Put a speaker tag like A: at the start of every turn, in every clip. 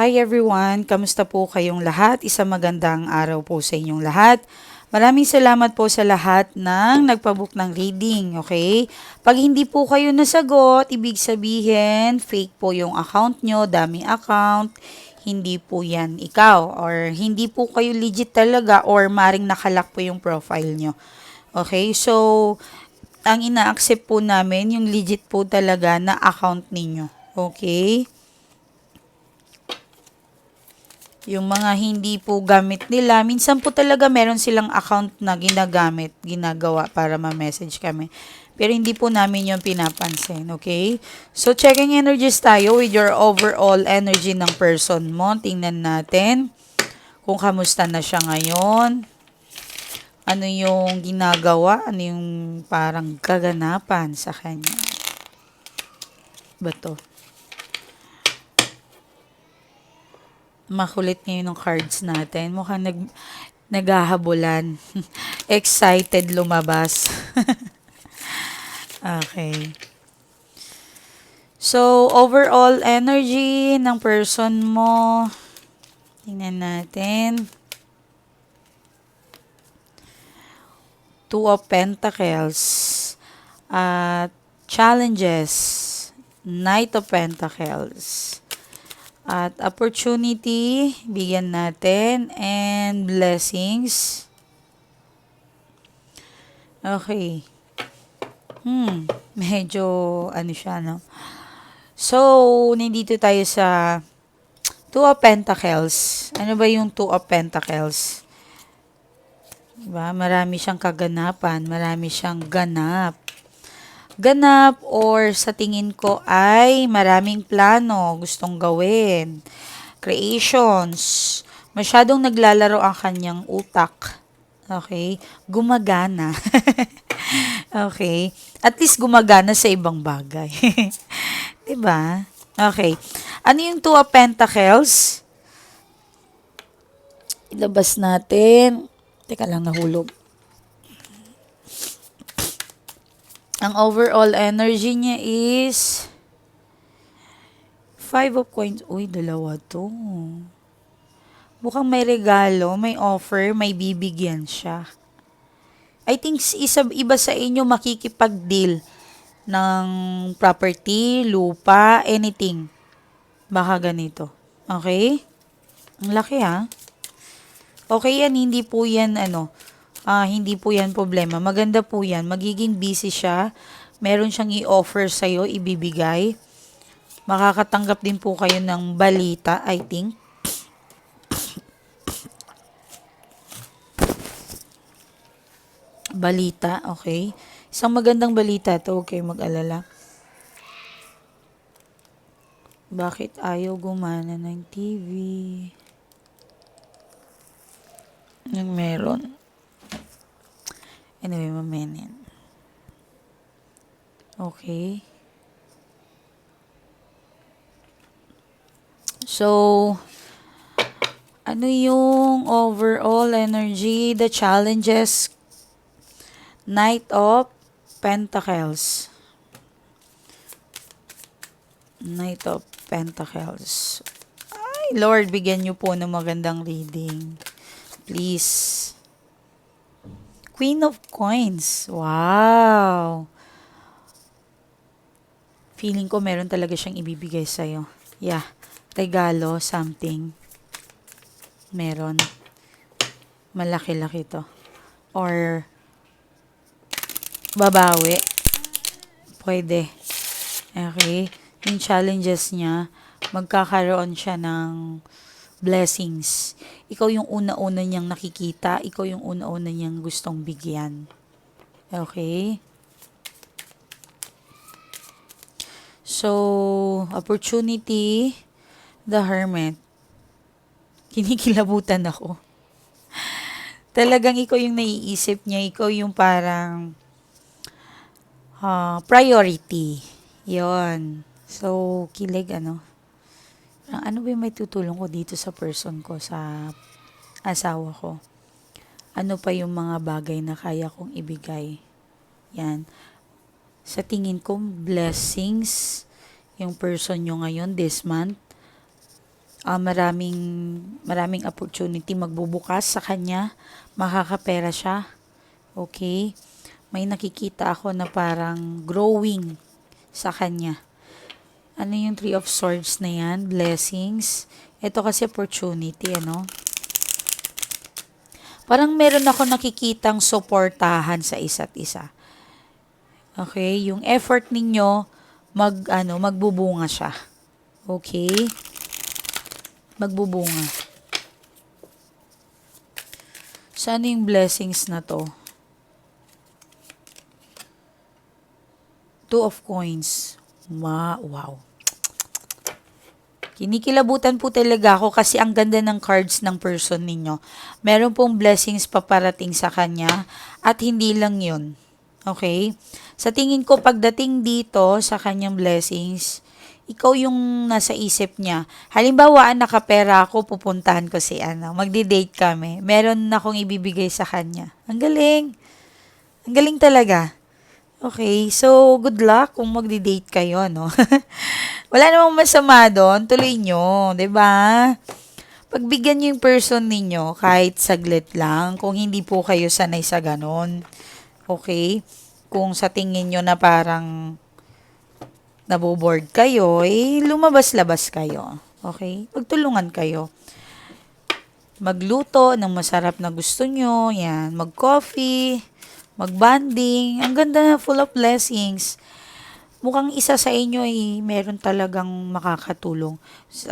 A: Hi everyone, kamusta po kayong lahat? Isang magandang araw po sa inyong lahat. Maraming salamat po sa lahat ng nagpabook ng reading, okay? Pag hindi po kayo nasagot, ibig sabihin, fake po yung account nyo, daming account, hindi po yan ikaw, or hindi po kayo legit talaga, or maring nakalak po yung profile nyo. Okay, so, ang ina-accept po namin, yung legit po talaga na account ninyo. Okay? Yung mga hindi po gamit nila, minsan po talaga meron silang account na ginagamit, ginagawa para ma-message kami. Pero hindi po namin yung pinapansin, okay? So, checking energies tayo with your overall energy ng person mo. Tingnan natin kung kamusta na siya ngayon. Ano yung ginagawa? Ano yung parang kaganapan sa kanya? Ba makulit ngayon ng cards natin. Mukhang nag, naghahabulan. Excited lumabas. okay. So, overall energy ng person mo. Tingnan natin. Two of Pentacles. At challenges. Knight of Pentacles. At opportunity, bigyan natin. And blessings. Okay. Hmm, medyo ano siya, no? So, nandito tayo sa Two of Pentacles. Ano ba yung Two of Pentacles? Diba? Marami siyang kaganapan. Marami siyang ganap ganap or sa tingin ko ay maraming plano gustong gawin. Creations. Masyadong naglalaro ang kanyang utak. Okay? Gumagana. okay? At least gumagana sa ibang bagay. 'Di ba? Okay. Ano yung Two of Pentacles? Ilabas natin. Teka lang, nahulog. Ang overall energy niya is five of coins. Uy, dalawa to. Mukhang may regalo, may offer, may bibigyan siya. I think isa, iba sa inyo makikipag-deal ng property, lupa, anything. Baka ganito. Okay? Ang laki ha. Okay yan, hindi po yan ano, uh, hindi po yan problema. Maganda po yan. Magiging busy siya. Meron siyang i-offer sa'yo, ibibigay. Makakatanggap din po kayo ng balita, I think. balita, okay. Isang magandang balita to, okay, mag-alala. Bakit ayaw gumana ng TV? Yung meron. Anyway, mamaya Okay. So, ano yung overall energy, the challenges, Knight of Pentacles. Knight of Pentacles. Ay, Lord, bigyan niyo po ng magandang reading. Please. Queen of Coins. Wow! Feeling ko meron talaga siyang ibibigay sa'yo. Yeah. Regalo, something. Meron. Malaki-laki to. Or, babawi. Pwede. Okay? Yung challenges niya, magkakaroon siya ng blessings. Ikaw yung una-una niyang nakikita, ikaw yung una-una niyang gustong bigyan. Okay? So, opportunity, the hermit. Kinikilabutan ako. Talagang ikaw yung naiisip niya, ikaw yung parang uh, priority. Yon. So, kilig ano ano ba may tutulong ko dito sa person ko, sa asawa ko? Ano pa yung mga bagay na kaya kong ibigay? Yan. Sa tingin ko, blessings yung person nyo ngayon this month. ah, maraming maraming opportunity magbubukas sa kanya, makakapera siya. Okay? May nakikita ako na parang growing sa kanya. Ano yung Three of Swords na yan? Blessings. Ito kasi opportunity, ano? Parang meron ako nakikitang suportahan sa isa't isa. Okay? Yung effort ninyo, mag, ano, magbubunga siya. Okay? Magbubunga. Saan yung blessings na to? Two of coins. Ma, wow. Kinikilabutan po talaga ako kasi ang ganda ng cards ng person ninyo. Meron pong blessings paparating sa kanya at hindi lang yun. Okay? Sa tingin ko, pagdating dito sa kanyang blessings, ikaw yung nasa isip niya. Halimbawa, nakapera ako, pupuntahan ko si ano, magdi-date kami. Meron na akong ibibigay sa kanya. Ang galing. Ang galing talaga. Okay, so good luck kung magdi-date kayo, no? Wala namang masama doon, tuloy nyo, 'di ba? Pagbigyan niyo yung person ninyo kahit saglit lang, kung hindi po kayo sanay sa ganon. Okay? Kung sa tingin nyo na parang naboboard kayo, eh, lumabas-labas kayo. Okay? Magtulungan kayo. Magluto ng masarap na gusto nyo. Yan. Mag-coffee. Mag-banding. Ang ganda na full of blessings. Mukhang isa sa inyo ay meron talagang makakatulong.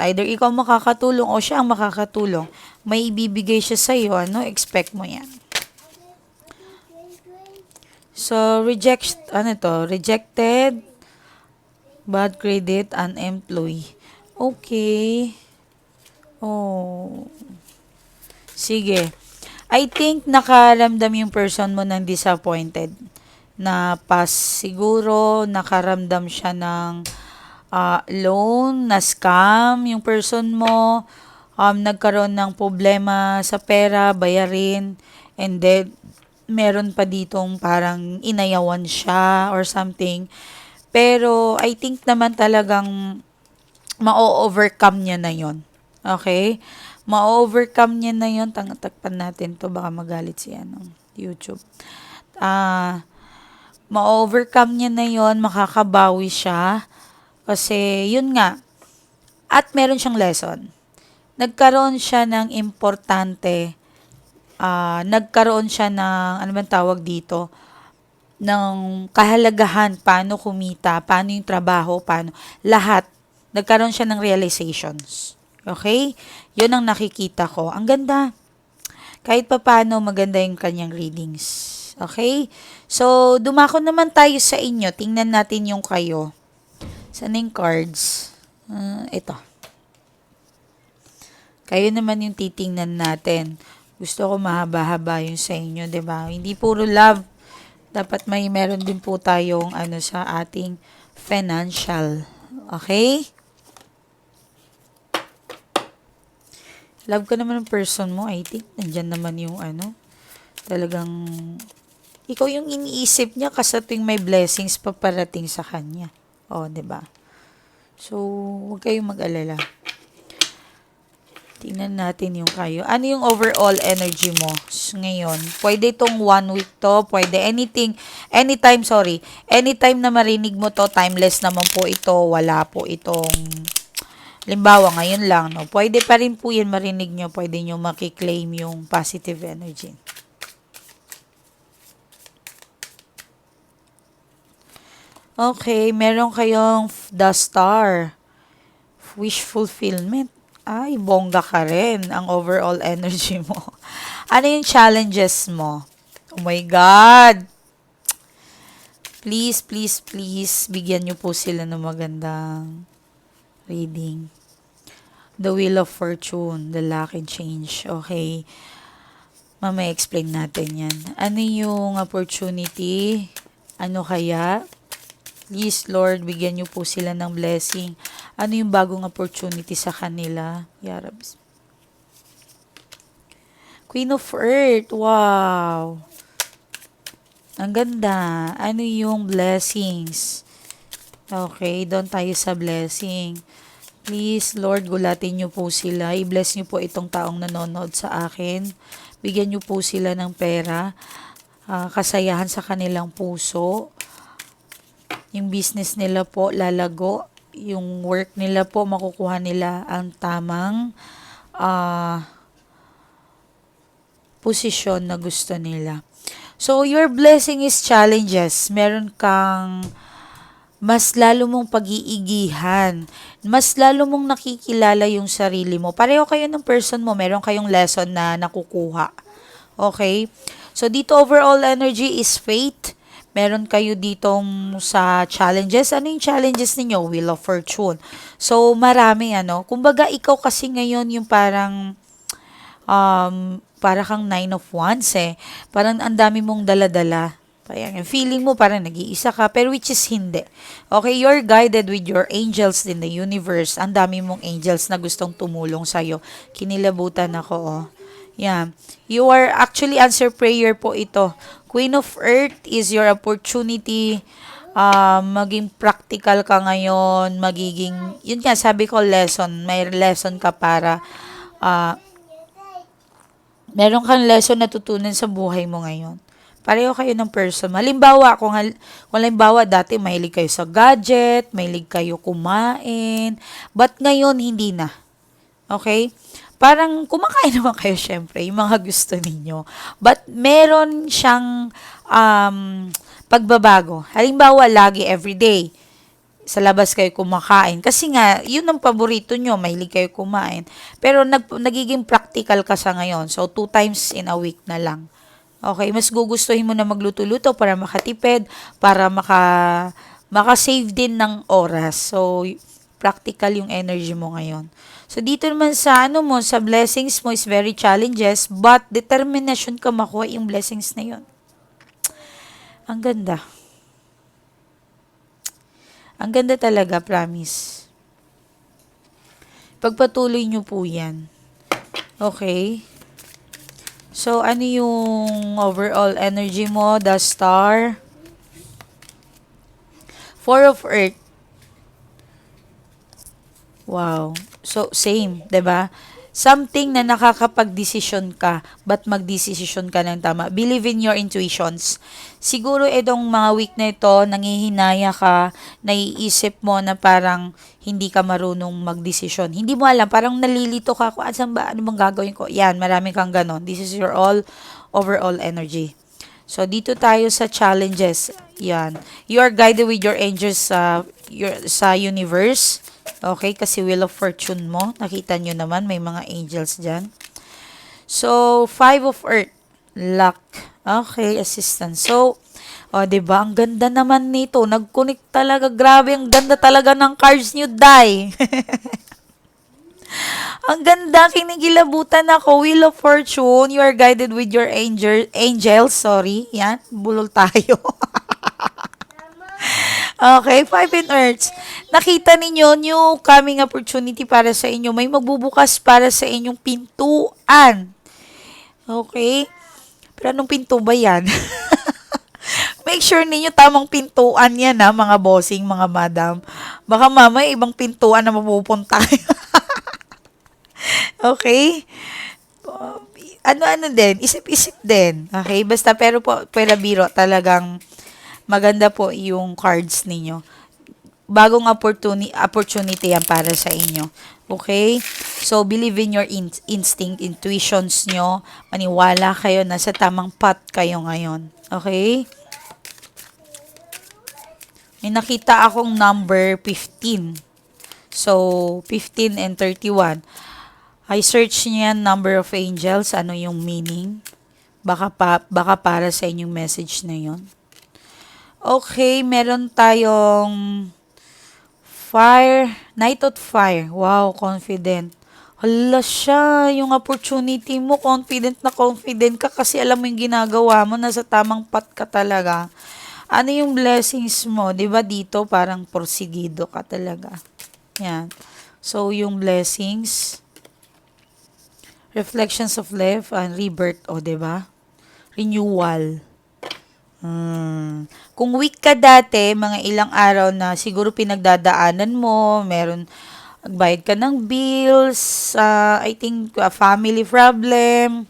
A: Either ikaw makakatulong o siya ang makakatulong. May ibibigay siya sa iyo, ano, expect mo yan. So, reject, ano to, rejected, bad credit, unemployed. Okay. Oh. Sige. I think nakaramdam yung person mo ng disappointed. Na pas siguro nakaramdam siya ng uh, loan, na scam yung person mo. Um, nagkaroon ng problema sa pera, bayarin. And then, meron pa ditong parang inayawan siya or something. Pero, I think naman talagang ma-overcome niya na yon Okay? Ma-overcome niya na yon Tangatakpan natin to Baka magalit si ano, YouTube. Ah, uh, ma-overcome niya na yon Makakabawi siya. Kasi, yun nga. At meron siyang lesson. Nagkaroon siya ng importante. Uh, nagkaroon siya ng, ano man tawag dito, ng kahalagahan, paano kumita, paano yung trabaho, paano, lahat nagkaroon siya ng realizations. Okay? Yun ang nakikita ko. Ang ganda. Kahit pa paano maganda yung kanyang readings. Okay? So, dumako naman tayo sa inyo. Tingnan natin yung kayo. Saan yung cards? Uh, ito. Kayo naman yung titingnan natin. Gusto ko mahaba-haba yung sa inyo, ba? Hindi puro love. Dapat may meron din po tayong ano sa ating financial. Okay? Love ka naman ng person mo, I think. Nandyan naman yung ano, talagang, ikaw yung iniisip niya kasi tuwing may blessings paparating sa kanya. O, oh, ba diba? So, huwag kayong mag-alala. Tingnan natin yung kayo. Ano yung overall energy mo ngayon? Pwede itong one week to, pwede anything, anytime, sorry, anytime na marinig mo to, timeless naman po ito, wala po itong Limbawa, ngayon lang, no? Pwede pa rin po yan marinig nyo. Pwede nyo makiklaim yung positive energy. Okay, meron kayong the star. Wish fulfillment. Ay, bongga ka rin ang overall energy mo. Ano yung challenges mo? Oh my God! Please, please, please, bigyan nyo po sila ng magandang reading. The Wheel of Fortune, the luck and change. Okay. Mamaya explain natin yan. Ano yung opportunity? Ano kaya? Please, Lord, bigyan niyo po sila ng blessing. Ano yung bagong opportunity sa kanila? Yarabs. Queen of Earth. Wow. Ang ganda. Ano yung blessings? Okay, doon tayo sa blessing. Please, Lord, gulatin niyo po sila. I-bless niyo po itong taong nanonood sa akin. Bigyan niyo po sila ng pera, ah, kasayahan sa kanilang puso. Yung business nila po lalago. Yung work nila po makukuha nila ang tamang ah, posisyon na gusto nila. So, your blessing is challenges. Meron kang mas lalo mong pag-iigihan. Mas lalo mong nakikilala yung sarili mo. Pareho kayo ng person mo. Meron kayong lesson na nakukuha. Okay? So, dito overall energy is faith. Meron kayo ditong sa challenges. Ano yung challenges ninyo? Wheel of Fortune. So, marami ano. Kumbaga, ikaw kasi ngayon yung parang um, para kang nine of wands eh. Parang ang dami mong daladala. Yung feeling mo parang nag-iisa ka, pero which is hindi. Okay, you're guided with your angels in the universe. Ang dami mong angels na gustong tumulong sa'yo. Kinilabutan ako, oh. Yeah. You are actually answer prayer po ito. Queen of Earth is your opportunity. Um, maging practical ka ngayon, magiging, yun nga, sabi ko lesson, may lesson ka para, ah, meron kang lesson na tutunan sa buhay mo ngayon. Pareho kayo ng person. Halimbawa, kung, hal- kung halimbawa dati mahilig kayo sa gadget, mahilig kayo kumain, but ngayon hindi na. Okay? Parang kumakain naman kayo syempre, yung mga gusto ninyo. But meron siyang um, pagbabago. Halimbawa, lagi everyday sa labas kayo kumakain. Kasi nga, yun ang paborito nyo, mahilig kayo kumain. Pero nag, nagiging practical ka sa ngayon. So, two times in a week na lang. Okay, mas gugustuhin mo na magluto-luto para makatipid, para maka, maka-save din ng oras. So, practical yung energy mo ngayon. So, dito naman sa ano mo, sa blessings mo is very challenges, but determination ka makuha yung blessings na yun. Ang ganda. Ang ganda talaga, promise. Pagpatuloy nyo po yan. Okay? So, ano yung overall energy mo? The star. Four of Earth. Wow. So, same, ba? Something na nakakapag-desisyon ka, but mag-desisyon ka ng tama. Believe in your intuitions. Siguro itong mga week na ito, nangihinaya ka, naiisip mo na parang hindi ka marunong magdesisyon. Hindi mo alam, parang nalilito ka, kung asan ba, ano bang gagawin ko? Yan, marami kang ganon. This is your all, overall energy. So, dito tayo sa challenges. Yan. You are guided with your angels your, sa universe. Okay, kasi Wheel of Fortune mo. Nakita nyo naman, may mga angels dyan. So, Five of Earth. Luck. Okay, assistance. So, o, oh, ba Ang ganda naman nito. Nag-connect talaga. Grabe, ang ganda talaga ng cards nyo, Dai. ang ganda, kinigilabutan ako. Wheel of Fortune, you are guided with your angel, angels. Sorry, yan, bulol tayo. Okay, five in earths. Nakita ninyo, new coming opportunity para sa inyo. May magbubukas para sa inyong pintuan. Okay? Pero anong pinto ba yan? Make sure ninyo tamang pintuan yan ha, mga bossing, mga madam. Baka mama, ibang pintuan na mapupunta okay? Ano-ano din, isip-isip din. Okay? Basta pero po, pera biro talagang maganda po yung cards ninyo. Bagong opportunity, opportunity yan para sa inyo. Okay? So, believe in your in- instinct, intuitions nyo. Maniwala kayo na sa tamang path kayo ngayon. Okay? May nakita akong number 15. So, 15 and 31. I search niyan number of angels, ano yung meaning. Baka, pa, baka para sa inyong message na yon. Okay, meron tayong fire, night of fire. Wow, confident. Hala siya, yung opportunity mo, confident na confident ka kasi alam mo yung ginagawa mo, nasa tamang pat ka talaga. Ano yung blessings mo? 'Di ba dito parang porsigido ka talaga. Yan. So, yung blessings, reflections of life and rebirth, o, 'di ba? Renewal. Hmm. Kung weak ka dati, mga ilang araw na siguro pinagdadaanan mo, meron Magbayad ka ng bills, ah, I think ah, family problem,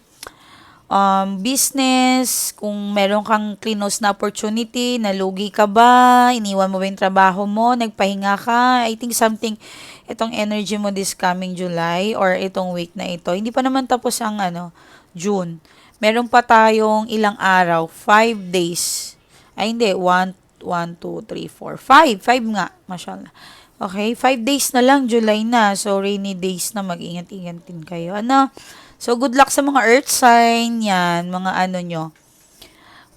A: um, business, kung meron kang klinos na opportunity, nalugi ka ba, iniwan mo ba yung trabaho mo, nagpahinga ka, I think something, itong energy mo this coming July or itong week na ito, hindi pa naman tapos ang ano, June. Meron pa tayong ilang araw, 5 days. Ay hindi, 1, 1, 2, 3, 4, 5, 5 nga, mashallah. Okay, 5 days na lang, July na. So, rainy days na, mag-ingat-ingat din kayo. Ano? So, good luck sa mga earth sign, yan, mga ano nyo.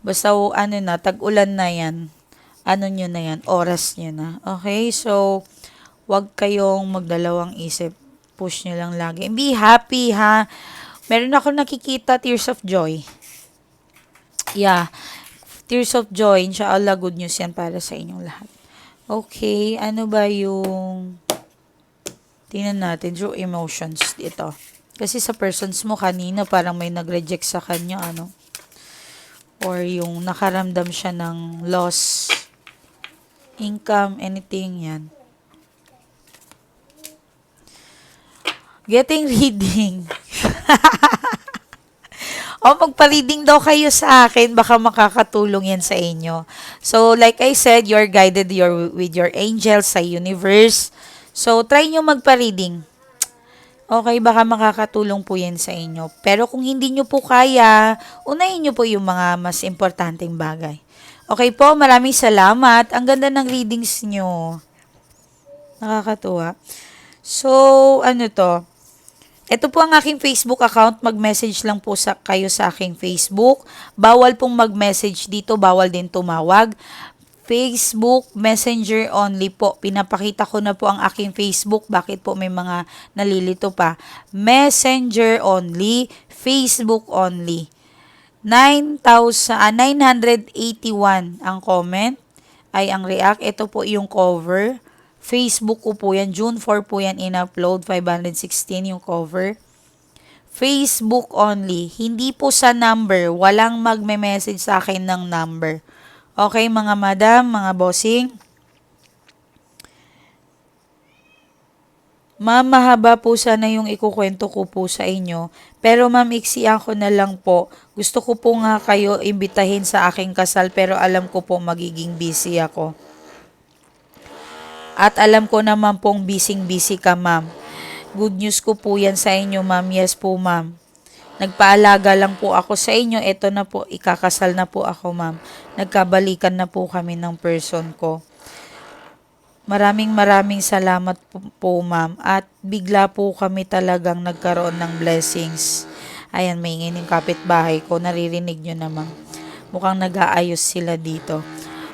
A: Basta, ano na, tag-ulan na yan. Ano nyo na yan, oras nyo na. Okay, so, wag kayong magdalawang isip. Push nyo lang lagi. And be happy, ha? Meron ako nakikita, tears of joy. Yeah, tears of joy. Inshallah, good news yan para sa inyong lahat. Okay, ano ba yung... Tingnan natin, true emotions dito. Kasi sa persons mo kanina, parang may nag-reject sa kanya, ano? Or yung nakaramdam siya ng loss, income, anything, yan. Getting reading. o magpa-reading daw kayo sa akin, baka makakatulong yan sa inyo. So, like I said, you're guided your, with your angels sa universe. So, try nyo magpa-reading. Okay, baka makakatulong po yan sa inyo. Pero kung hindi nyo po kaya, unahin nyo po yung mga mas importanteng bagay. Okay po, maraming salamat. Ang ganda ng readings nyo. Nakakatuwa. So, ano to? Ito po ang aking Facebook account. Mag-message lang po sa, kayo sa aking Facebook. Bawal pong mag-message dito. Bawal din tumawag. Facebook Messenger only po. Pinapakita ko na po ang aking Facebook. Bakit po may mga nalilito pa? Messenger only. Facebook only. 9,000, ah, 981 ang comment ay ang react. Ito po yung cover. Facebook ko po yan. June 4 po yan in-upload. 516 yung cover. Facebook only. Hindi po sa number. Walang magme-message sa akin ng number. Okay, mga madam, mga bossing. Ma'am, mahaba po sana yung ikukwento ko po sa inyo. Pero ma'am, iksiyan ko na lang po. Gusto ko po nga kayo imbitahin sa aking kasal pero alam ko po magiging busy ako. At alam ko naman pong busy-busy ka, ma'am. Good news ko po yan sa inyo, ma'am. Yes po, ma'am. Nagpaalaga lang po ako sa inyo. Ito na po, ikakasal na po ako, ma'am. Nagkabalikan na po kami ng person ko. Maraming maraming salamat po, po ma'am. At bigla po kami talagang nagkaroon ng blessings. Ayan, may ingin yung kapitbahay ko. Naririnig nyo naman. Mukhang nag-aayos sila dito.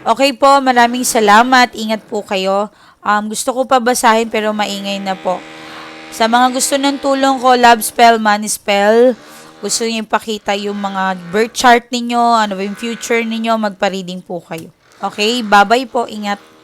A: Okay po, maraming salamat. Ingat po kayo. Um, gusto ko pa basahin pero maingay na po. Sa mga gusto ng tulong ko, love spell, money spell, gusto niyo ipakita yung mga birth chart ninyo, ano ba yung future ninyo, magpa-reading po kayo. Okay, bye-bye po, ingat.